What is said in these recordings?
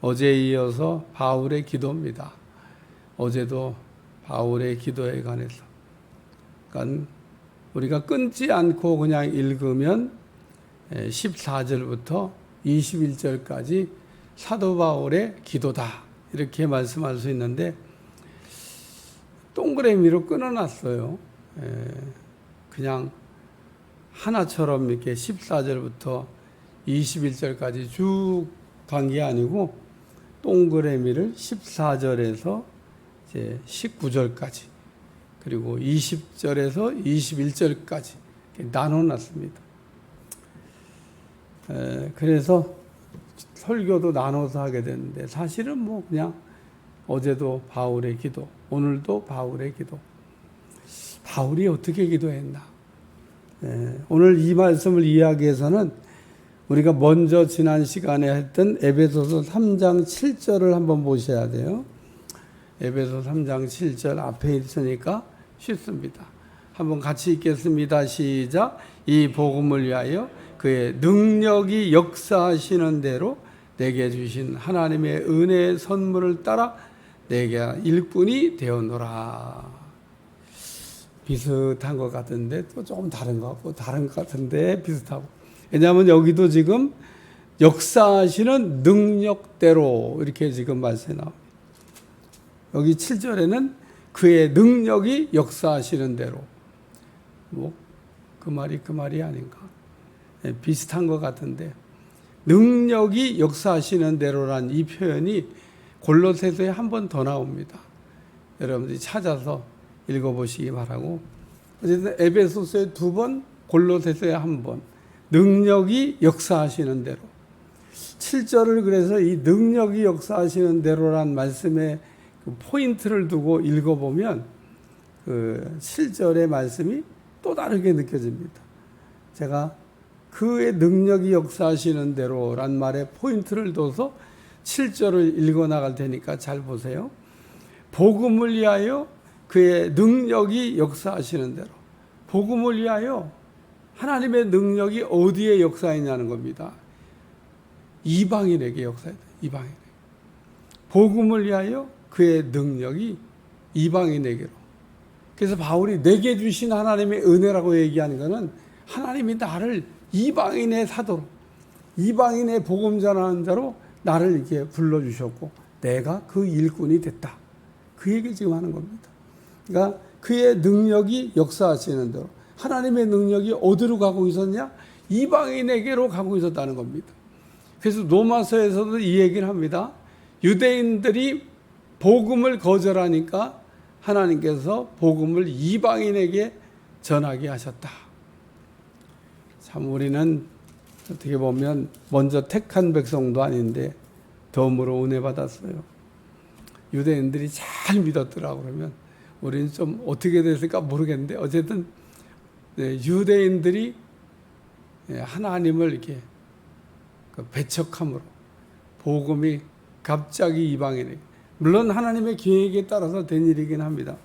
어제에 이어서 바울의 기도입니다. 어제도 바울의 기도에 관해서. 그러니까 우리가 끊지 않고 그냥 읽으면 14절부터 21절까지 사도 바울의 기도다. 이렇게 말씀할 수 있는데 동그라미로 끊어놨어요. 그냥 하나처럼 이렇게 14절부터 21절까지 쭉 간 게 아니고 동그라미를 14절에서 이제 19절까지 그리고 20절에서 21절까지 나눠 놨습니다. 그래서 설교도 나눠서 하게 되는데 사실은 뭐 그냥 어제도 바울의 기도, 오늘도 바울의 기도. 바울이 어떻게 기도했나? 오늘 이 말씀을 이야기해서는 우리가 먼저 지난 시간에 했던 에베소서 3장 7절을 한번 보셔야 돼요. 에베소 3장 7절 앞에 있으니까 쉽습니다. 한번 같이 읽겠습니다. 시작. 이 복음을 위하여 그의 능력이 역사하시는 대로 내게 주신 하나님의 은혜의 선물을 따라 내게 일꾼이 되어노라. 비슷한 것 같은데 또 조금 다른 것 같고 다른 것 같은데 비슷하고 왜냐하면 여기도 지금 역사하시는 능력대로 이렇게 지금 말씀이 나옵니다. 여기 7절에는 그의 능력이 역사하시는 대로. 뭐, 그 말이 그 말이 아닌가. 네, 비슷한 것 같은데. 능력이 역사하시는 대로란 이 표현이 골로새서에 한 번 더 나옵니다. 여러분들이 찾아서 읽어보시기 바라고. 어쨌든 에베소서에 두 번, 골로새서에 한 번. 능력이 역사하시는 대로. 7절을 그래서 이 능력이 역사하시는 대로란 말씀에 그 포인트를 두고 읽어보면 그 7절의 말씀이 또 다르게 느껴집니다. 제가 그의 능력이 역사하시는 대로란 말에 포인트를 둬서 7절을 읽어 나갈 테니까 잘 보세요. 복음을 위하여 그의 능력이 역사하시는 대로. 복음을 위하여 하나님의 능력이 어디에 역사했냐는 겁니다. 이방인에게 역사했다. 이방인에게. 복음을 위하여 그의 능력이 이방인에게로. 그래서 바울이 내게 주신 하나님의 은혜라고 얘기하는 것은 하나님이 나를 이방인의 사도로, 이방인의 복음 전하는 자로 나를 이렇게 불러주셨고, 내가 그 일꾼이 됐다. 그 얘기 지금 하는 겁니다. 그러니까 그의 능력이 역사하시는 대로, 하나님의 능력이 어디로 가고 있었냐? 이방인에게로 가고 있었다는 겁니다. 그래서 로마서에서도 이 얘기를 합니다. 유대인들이 복음을 거절하니까 하나님께서 복음을 이방인에게 전하게 하셨다. 참 우리는 어떻게 보면 먼저 택한 백성도 아닌데 덤으로 은혜 받았어요. 유대인들이 잘 믿었더라고 그러면 우리는 좀 어떻게 됐을까 모르겠는데 어쨌든 네, 유대인들이 예, 하나님을 이렇게 그 배척함으로 복음이 갑자기 이방인에게 물론 하나님의 계획에 따라서 된 일이긴 합니다.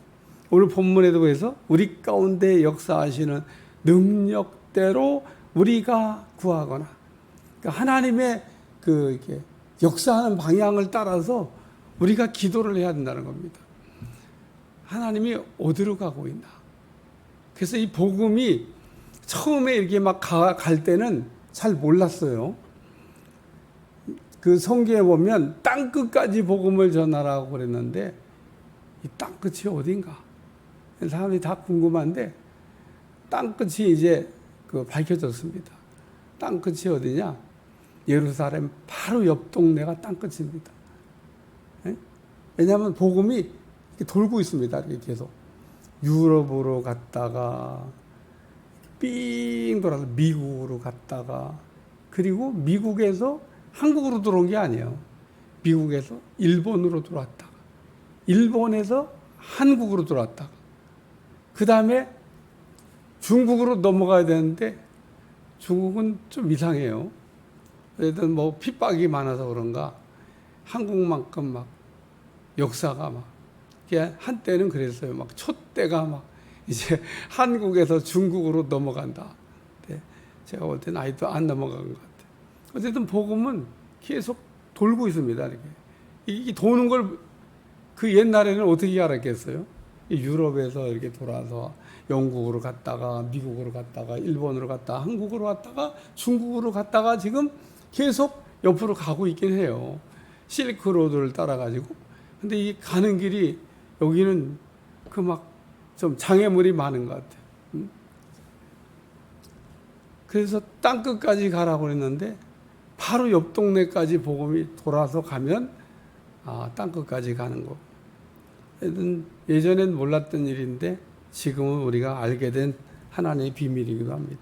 오늘 본문에도 그래서 우리 가운데 역사하시는 능력대로 우리가 구하거나 그러니까 하나님의 그 이렇게 역사하는 방향을 따라서 우리가 기도를 해야 된다는 겁니다. 하나님이 어디로 가고 있나? 그래서 이 복음이 처음에 이렇게 막 갈 때는 잘 몰랐어요. 그 성경에 보면 땅 끝까지 복음을 전하라고 그랬는데 이 땅 끝이 어딘가? 사람들이 다 궁금한데 땅 끝이 이제 그 밝혀졌습니다. 땅 끝이 어디냐? 예루살렘 바로 옆 동네가 땅 끝입니다. 네? 왜냐하면 복음이 돌고 있습니다. 이렇게 계속. 유럽으로 갔다가 삥 돌아서 미국으로 갔다가 그리고 미국에서 한국으로 들어온 게 아니에요. 미국에서 일본으로 들어왔다가 일본에서 한국으로 들어왔다가 그 다음에 중국으로 넘어가야 되는데 중국은 좀 이상해요. 어쨌든 뭐 핍박이 많아서 그런가 한국만큼 막 역사가 막 한때는 그랬어요. 막 촛대가 막 이제 한국에서 중국으로 넘어간다. 네. 제가 볼 때는 아직도 안 넘어간 것 같아요. 어쨌든 복음은 계속 돌고 있습니다. 이렇게 이 도는 걸 그 옛날에는 어떻게 알았겠어요? 이 유럽에서 이렇게 돌아서 영국으로 갔다가 미국으로 갔다가 일본으로 갔다가 한국으로 갔다가 중국으로 갔다가 지금 계속 옆으로 가고 있긴 해요. 실크로드를 따라 가지고. 근데 이 가는 길이 여기는 그 막 좀 장애물이 많은 것 같아요. 음? 그래서 땅 끝까지 가라고 그랬는데 바로 옆 동네까지 복음이 돌아서 가면 아, 땅 끝까지 가는 거. 예전엔 몰랐던 일인데 지금은 우리가 알게 된 하나님의 비밀이기도 합니다.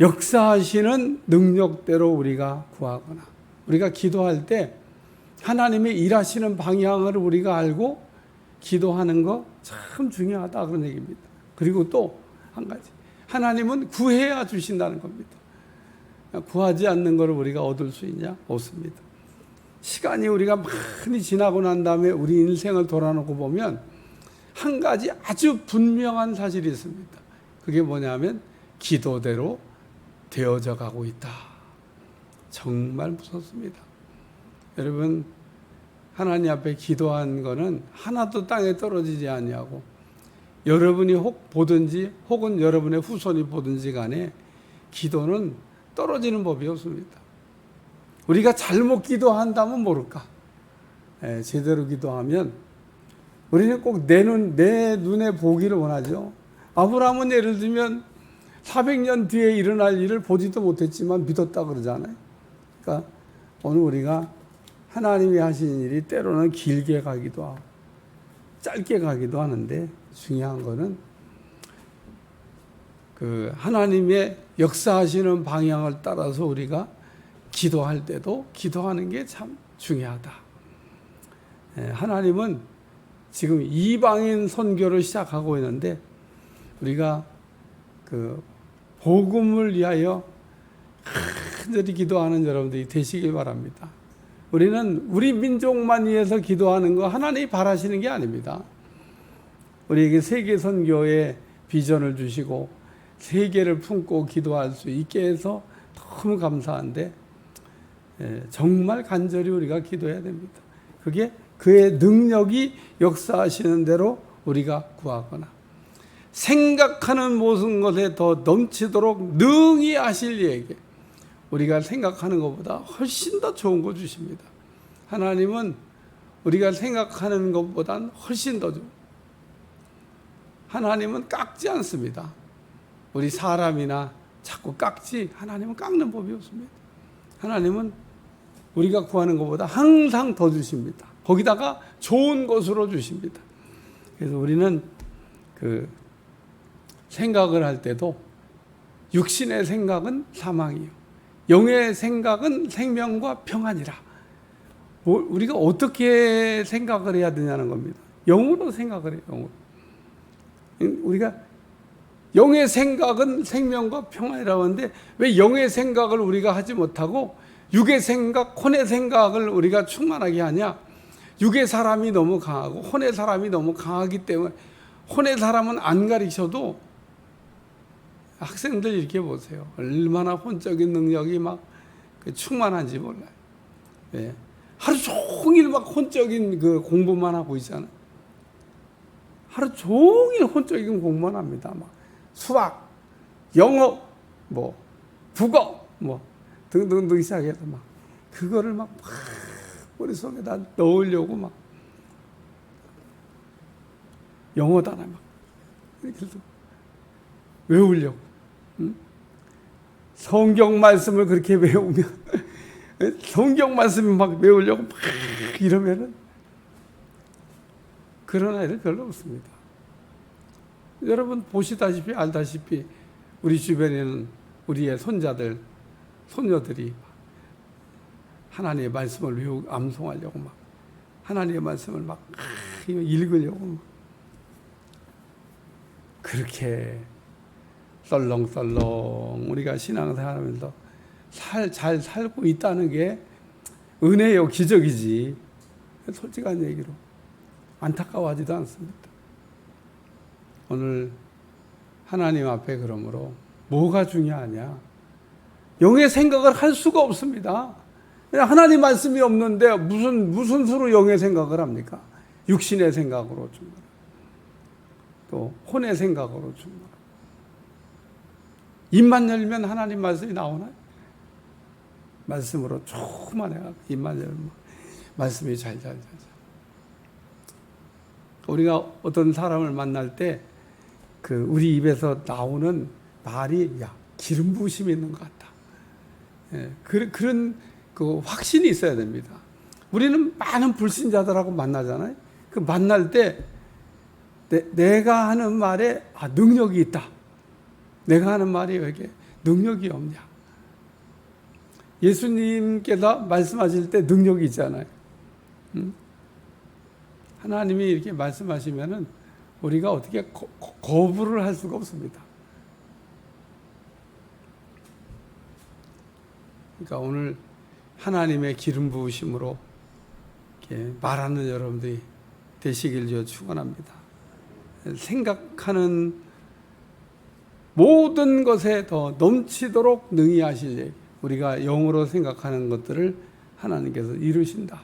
역사하시는 능력대로 우리가 구하거나 우리가 기도할 때 하나님의 일하시는 방향을 우리가 알고 기도하는 거 참 중요하다 그런 얘기입니다. 그리고 또 한 가지 하나님은 구해야 주신다는 겁니다. 구하지 않는 것을 우리가 얻을 수 있냐? 없습니다. 시간이 우리가 많이 지나고 난 다음에 우리 인생을 돌아놓고 보면 한 가지 아주 분명한 사실이 있습니다. 그게 뭐냐면 기도대로 되어져 가고 있다. 정말 무섭습니다. 여러분 하나님 앞에 기도한 거는 하나도 땅에 떨어지지 아니하고 여러분이 혹 보든지 혹은 여러분의 후손이 보든지 간에 기도는 떨어지는 법이 없습니다. 우리가 잘못 기도한다면 모를까? 예, 제대로 기도하면 우리는 꼭 내 눈, 내 눈에 보기를 원하죠. 아브라함은 예를 들면 400년 뒤에 일어날 일을 보지도 못했지만 믿었다 그러잖아요. 그러니까 오늘 우리가 하나님이 하시는 일이 때로는 길게 가기도 하고 짧게 가기도 하는데 중요한 거는 그 하나님의 역사하시는 방향을 따라서 우리가 기도할 때도 기도하는 게 참 중요하다. 예, 하나님은 지금 이방인 선교를 시작하고 있는데 우리가 그 복음을 위하여 간절히 기도하는 여러분들이 되시길 바랍니다. 우리는 우리 민족만 위해서 기도하는 거 하나님이 바라시는 게 아닙니다. 우리에게 세계 선교의 비전을 주시고 세계를 품고 기도할 수 있게 해서 너무 감사한데 예, 정말 간절히 우리가 기도해야 됩니다. 그게 그의 능력이 역사하시는 대로 우리가 구하거나 생각하는 모든 것에 더 넘치도록 능히 하실 이에게 우리가 생각하는 것보다 훨씬 더 좋은 거 주십니다. 하나님은 우리가 생각하는 것보다 훨씬 더 좋은 하나님은 깎지 않습니다. 우리 사람이나 자꾸 깎지 하나님은 깎는 법이 없습니다. 하나님은 우리가 구하는 것보다 항상 더 주십니다. 거기다가 좋은 것으로 주십니다. 그래서 우리는 그 생각을 할 때도 육신의 생각은 사망이요. 영의 생각은 생명과 평안이라. 뭐 우리가 어떻게 생각을 해야 되냐는 겁니다. 영으로 생각을 해요. 영으로. 우리가 영의 생각은 생명과 평안이라고 하는데 왜 영의 생각을 우리가 하지 못하고 육의 생각, 혼의 생각을 우리가 충만하게 하냐? 육의 사람이 너무 강하고 혼의 사람이 너무 강하기 때문에 혼의 사람은 안 가르쳐도 학생들 이렇게 보세요. 얼마나 혼적인 능력이 막그 충만한지 몰라요. 예. 하루 종일 막 혼적인 그 공부만 하고 있잖아요. 하루 종일 혼적인 공부만 합니다. 막 수학, 영어, 뭐 국어, 뭐 등등등 시작해서 막 그거를 막, 막 머릿속에다 넣으려고 막 영어 단어 막 이렇게 해서 외우려고 응? 성경 말씀을 그렇게 외우면 성경 말씀을 막 외우려고 막 이러면은 그런 아이들 별로 없습니다. 여러분 보시다시피 알다시피 우리 주변에는 우리의 손자들, 손녀들이 하나님의 말씀을 외우 암송하려고 막 하나님의 말씀을 막 읽으려고 막 그렇게 썰렁썰렁 우리가 신앙생활하면서 살, 잘 살고 있다는 게 은혜요 기적이지 솔직한 얘기로 안타까워하지도 않습니다. 오늘 하나님 앞에 그러므로 뭐가 중요하냐? 영의 생각을 할 수가 없습니다. 하나님 말씀이 없는데 무슨 무슨 수로 영의 생각을 합니까? 육신의 생각으로 충만. 또 혼의 생각으로 충만. 입만 열면 하나님 말씀이 나오나요? 말씀으로 조금만 해가 입만 열면 말씀이 잘잘 잘 우리가 어떤 사람을 만날 때 그 우리 입에서 나오는 말이 야 기름 부심이 있는 것 같다. 예, 그, 그런 그 확신이 있어야 됩니다. 우리는 많은 불신자들하고 만나잖아요. 그 만날 때 내, 가 하는 말에 아, 능력이 있다. 내가 하는 말이 왜 이렇게 능력이 없냐? 예수님께서 말씀하실 때 능력이 있잖아요. 음? 하나님이 이렇게 말씀하시면은 우리가 어떻게 거, 거부를 할 수가 없습니다. 그러니까 오늘 하나님의 기름 부으심으로 말하는 여러분들이 되시길 저 축원합니다. 생각하는 모든 것에 더 넘치도록 능히 하실 얘기. 우리가 영으로 생각하는 것들을 하나님께서 이루신다.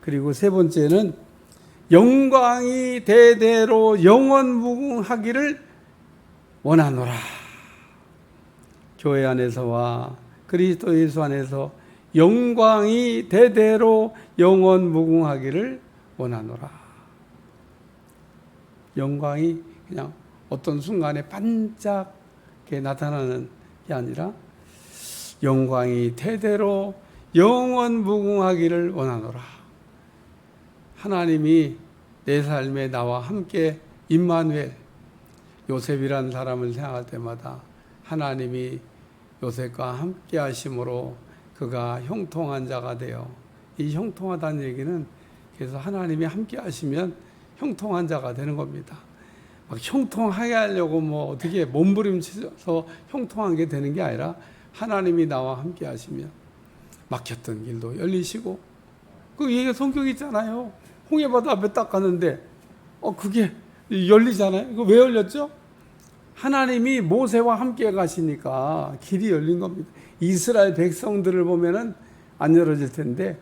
그리고 세 번째는 영광이 대대로 영원무궁하기를 원하노라. 교회 안에서와 그리스도 예수 안에서 영광이 대대로 영원무궁하기를 원하노라. 영광이 그냥 어떤 순간에 반짝게 나타나는 게 아니라 영광이 대대로 영원 무궁하기를 원하노라. 하나님이 내 삶에 나와 함께 임마누엘 요셉이라는 사람을 생각할 때마다 하나님이 요셉과 함께 하심으로 그가 형통한 자가 되어 이 형통하다는 얘기는 그래서 하나님이 함께 하시면 형통한 자가 되는 겁니다. 막 형통하게 하려고 뭐 어떻게 몸부림쳐서 형통한 게 되는 게 아니라 하나님이 나와 함께 하시면 막혔던 길도 열리시고 그 얘기가 성경에 있잖아요. 홍해바다 앞에 딱 갔는데 어 그게 열리잖아요. 그 왜 열렸죠? 하나님이 모세와 함께 가시니까 길이 열린 겁니다. 이스라엘 백성들을 보면은 안 열어질 텐데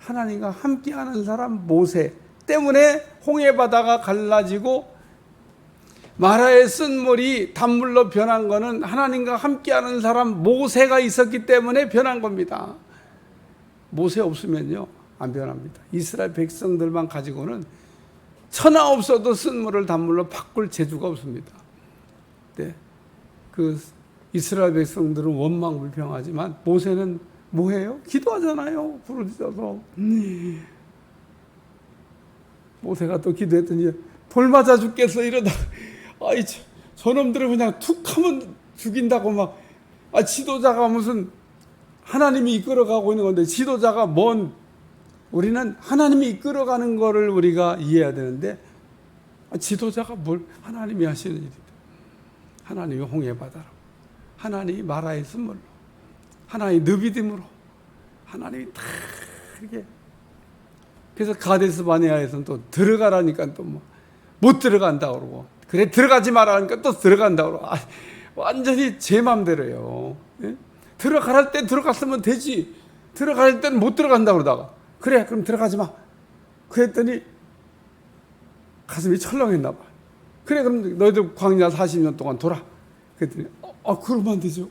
하나님과 함께하는 사람 모세 때문에 홍해 바다가 갈라지고 마라의 쓴물이 단물로 변한 거는 하나님과 함께하는 사람 모세가 있었기 때문에 변한 겁니다. 모세 없으면요 안 변합니다. 이스라엘 백성들만 가지고는 천하 없어도 쓴물을 단물로 바꿀 재주가 없습니다. 네. 그 이스라엘 백성들은 원망불평하지만 모세는 뭐해요? 기도하잖아요. 부르짖어서. 모세가 또 기도했더니 돌 맞아 죽겠어 이러다 아이 저, 저놈들은 그냥 툭 하면 죽인다고 막. 아, 지도자가 무슨 하나님이 이끌어가고 있는 건데 지도자가 뭔? 우리는 하나님이 이끌어가는 거를 우리가 이해해야 되는데 아, 지도자가 뭘 하나님이 하시는 일이다. 하나님이 홍해 바다로 하나님이 마라의 쓴물로 하나님이 느비딤으로 하나님이 다 이렇게. 그래서 가데스 바네아에서는 또 들어가라니까 또 뭐 못 들어간다 그러고 그래 들어가지 말라니까 또 들어간다 그러고 아, 완전히 제 맘대로요. 예? 들어갈 때 들어갔으면 되지. 들어갈 때는 못 들어간다 그러다가 그래 그럼 들어가지 마. 그랬더니 가슴이 철렁했나 봐. 그래 그럼 너희들 광야 40년 동안 돌아. 그랬더니 어, 아 그러면 안 되죠.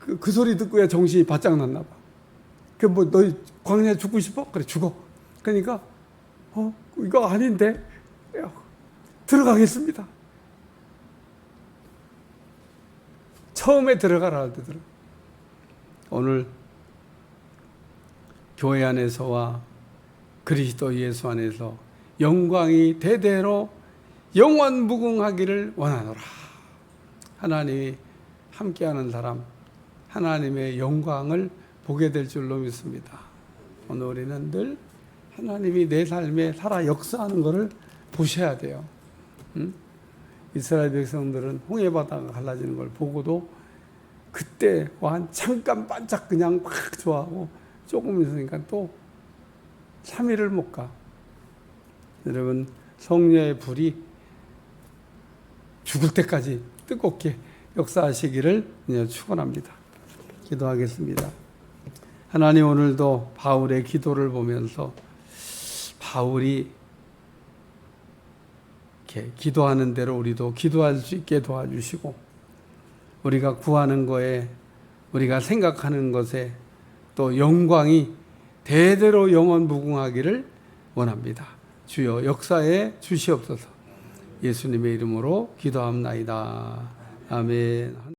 그, 그 소리 듣고야 정신이 바짝 났나 봐. 그뭐 너희 광야에 죽고 싶어? 그래 죽어. 그러니까 어 이거 아닌데 들어가겠습니다. 처음에 들어가라 할 때 들어. 오늘 교회 안에서와 그리스도 예수 안에서 영광이 대대로 영원 무궁하기를 원하노라. 하나님이 함께하는 사람, 하나님의 영광을 보게 될 줄로 믿습니다. 오늘 우리는 늘 하나님이 내 삶에 살아 역사하는 것을 보셔야 돼요. 응? 이스라엘 백성들은 홍해 바다가 갈라지는 걸 보고도 그때와 한 잠깐 반짝 그냥 막 좋아하고 조금 있으니까 또 3일을 못 가. 여러분 성녀의 불이 죽을 때까지 뜨겁게 역사하시기를 축원합니다. 기도하겠습니다. 하나님 오늘도 바울의 기도를 보면서 바울이 이렇게 기도하는 대로 우리도 기도할 수 있게 도와주시고 우리가 구하는 거에 우리가 생각하는 것에 또 영광이 대대로 영원 무궁하기를 원합니다. 주여 역사에 주시옵소서. 예수님의 이름으로 기도합나이다. 아멘.